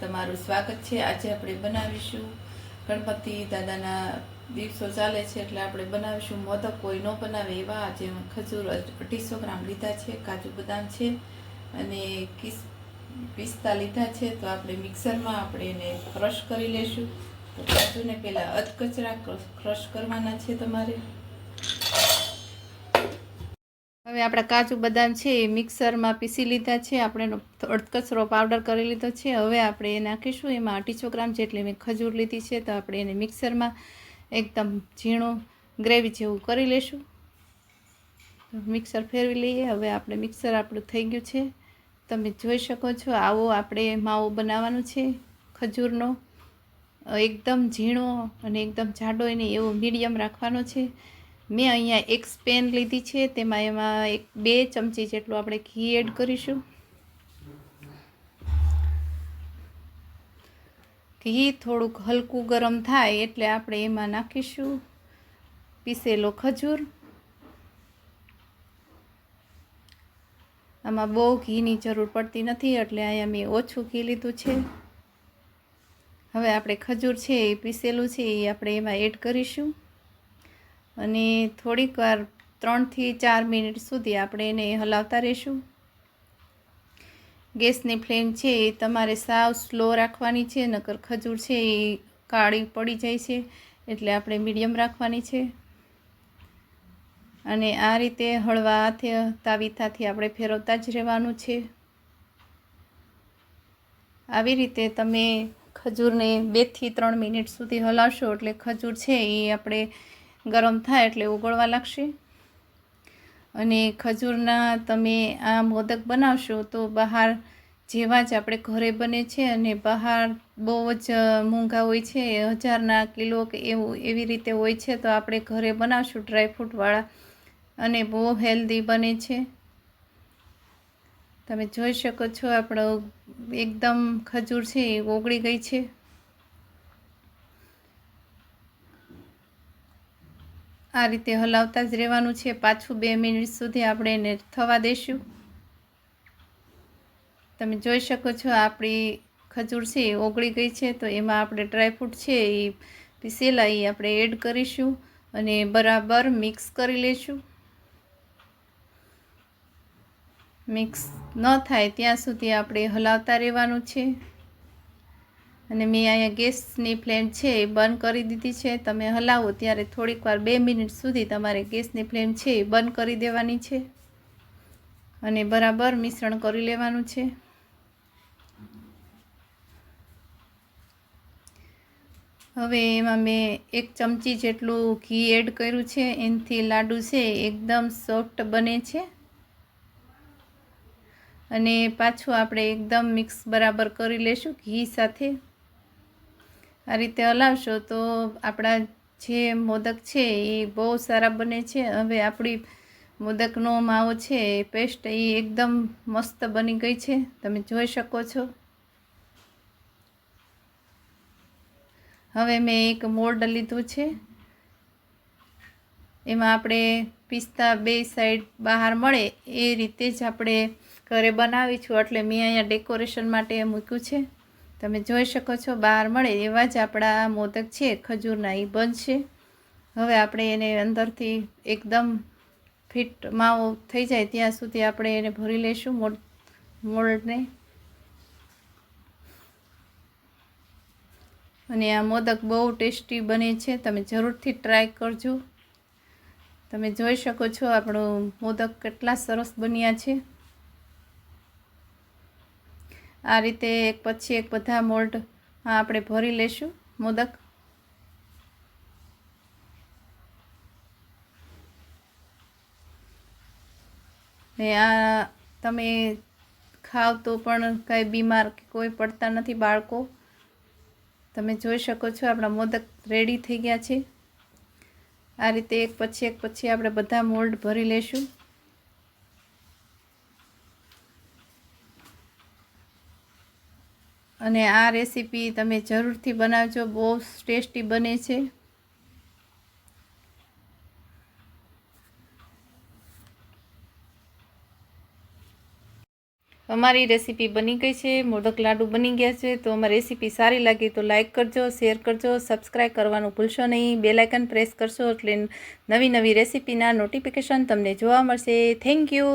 તમારું સ્વાગત છે. આજે આપણે બનાવીશું ગણપતિ દાદાના દિવસો ચાલે છે એટલે આપણે બનાવીશું મોદક. કોઈ ન બનાવે એવા. આજે ખજૂર અઢીસો ગ્રામ લીધા છે. કાજુ બદામ છે અને કિસ, પિસ્તા લીધા છે. તો આપણે મિક્સરમાં આપણે એને ક્રશ કરી તો કાજુને પહેલાં અધકચરા ક્રશ કરવાના છે તમારે. હવે આપણા કાજુ બદામ છે એ મિક્સરમાં પીસી લીધા છે. આપણે એનો અડકચરો પાવડર કરી લીધો છે. હવે આપણે એ નાખીશું એમાં અઢીસો ગ્રામ જેટલી મેં ખજૂર લીધી છે. તો આપણે એને મિક્સરમાં એકદમ ઝીણું ગ્રેવી જેવું કરી લેશું. મિક્સર ફેરવી લઈએ. હવે આપણે મિક્સર આપણું થઈ ગયું છે. તમે જોઈ શકો છો આવો આપણે માવો બનાવવાનો છે ખજૂરનો. એકદમ ઝીણો અને એકદમ જાડો એને એવો મીડિયમ રાખવાનો છે. મેં અહીંયા એક સ્પેન લીધી છે, તેમાં એમાં એક બે ચમચી જેટલું આપણે ઘી એડ કરીશું. ઘી થોડુંક હલકું ગરમ થાય એટલે આપણે એમાં નાખીશું પીસેલો ખજૂર. આમાં બહુ ઘીની જરૂર પડતી નથી એટલે અહીંયા મેં ઓછું ઘી લીધું છે. હવે આપણે ખજૂર છે એ પીસેલું છે એ આપણે એમાં એડ કરીશું. અને થોડીક વાર ત્રણથી ચાર મિનિટ સુધી આપણે એને હલાવતા રહીશું. ગેસની ફ્લેમ છે એ તમારે સાવ સ્લો રાખવાની છે, નકર ખજૂર છે એ કાળી પડી જાય છે, એટલે આપણે મીડિયમ રાખવાની છે. અને આ રીતે હળવા હાથે તાવીથાથી આપણે ફેરવતા જ રહેવાનું છે. આવી રીતે તમે ખજૂરને બેથી ત્રણ મિનિટ સુધી હલાવશો એટલે ખજૂર છે એ આપણે ગરમ થાય એટલે ઓગળવા લાગશે. અને ખજૂરના તમે આ મોદક બનાવશો તો બહાર જેવા જ આપણે ઘરે બને છે અને બહાર બહુ જ મોંઘા હોય છે, હજારના કિલો કે એવું, એવી રીતે હોય છે તો આપણે ઘરે બનાવશું ડ્રાયફ્રૂટવાળા અને બહુ હેલ્ધી બને છે. તમે જોઈ શકો છો આપણો એકદમ ખજૂર છે એ ઓગળી ગઈ છે. આ રીતે હલાવતા જ રહેવાનું છે. પાછું બે મિનિટ સુધી આપણે એને થવા દઈશું તમે જોઈ શકો છો, આપણી ખજૂર છે એ ઓગળી ગઈ છે, તો એમાં આપણે ડ્રાયફ્રૂટ છે એ પીસેલા એ આપણે એડ કરીશું અને બરાબર મિક્સ કરી લઈશું મિક્સ ન થાય ત્યાં સુધી આપણે હલાવતા રહેવાનું છે. અને મેં અહીંયા ગેસની ફ્લેમ છે એ બંધ કરી દીધી છે. તમે હલાવો ત્યારે થોડીક વાર બે મિનિટ સુધી તમારે ગેસની ફ્લેમ છે એ બંધ કરી દેવાની છે. અને બરાબર મિશ્રણ કરી લેવાનું છે. હવે એમાં મેં એક ચમચી જેટલું ઘી એડ કર્યું છે. એનાથી લાડુ છે એકદમ સોફ્ટ બને છે. અને પાછું આપણે એકદમ મિક્સ બરાબર કરી લેશું ઘી સાથે. આ રીતે હલાવશો તો આપણા જે મોદક છે એ બહુ સારા બને છે. હવે આપણી મોદકનો માવો છે એ પેસ્ટ એ એકદમ મસ્ત બની ગઈ છે. તમે જોઈ શકો છો. હવે મેં એક મોલ્ડ લીધું છે. એમાં આપણે પિસ્તા બે સાઈડ બહાર મળે એ રીતે જ આપણે ઘરે બનાવીશું. એટલે મેં અહીંયા ડેકોરેશન માટે મૂક્યું છે. તમે જોઈ શકો છો બહાર મળે એવા જ આપણા મોદક છે, ખજૂરના એ બનશે હવે આપણે એને અંદરથી એકદમ ફિટ માવો થઈ જાય ત્યાં સુધી આપણે એને ભરી લઈશું મોડને. અને આ મોદક બહુ ટેસ્ટી બને છે, તમે જરૂરથી ટ્રાય કરજો. તમે જોઈ શકો છો આપણું મોદક કેટલા સરસ બન્યા છે. આ રીતે એક પછી એક બધા મોલ્ડ આપણે ભરી લેશું, મોદક. ને આ તમે ખાવ તો પણ કાંઈ બીમાર કે કોઈ પડતા નથી બાળકો. તમે જોઈ શકો છો આપણા મોદક રેડી થઈ ગયા છે. આ રીતે એક પછી એક પછી આપણે બધા મોલ્ડ ભરી લેશું. અને આ રેસીપી તમે જરૂરથી બનાવજો, બહુ ટેસ્ટી બને છે. અમારી રેસીપી બની ગઈ છે, મોદક લાડુ બની ગયા છે, તો અમારી રેસીપી સારી લાગી તો લાઇક કરજો, શેર કરજો, સબસ્ક્રાઈબ કરવાનું ભૂલશો નહીં બેલાઇકન પ્રેસ કરશો એટલે નવી નવી રેસીપીના નોટિફિકેશન તમને જોવા મળશે. Thank you.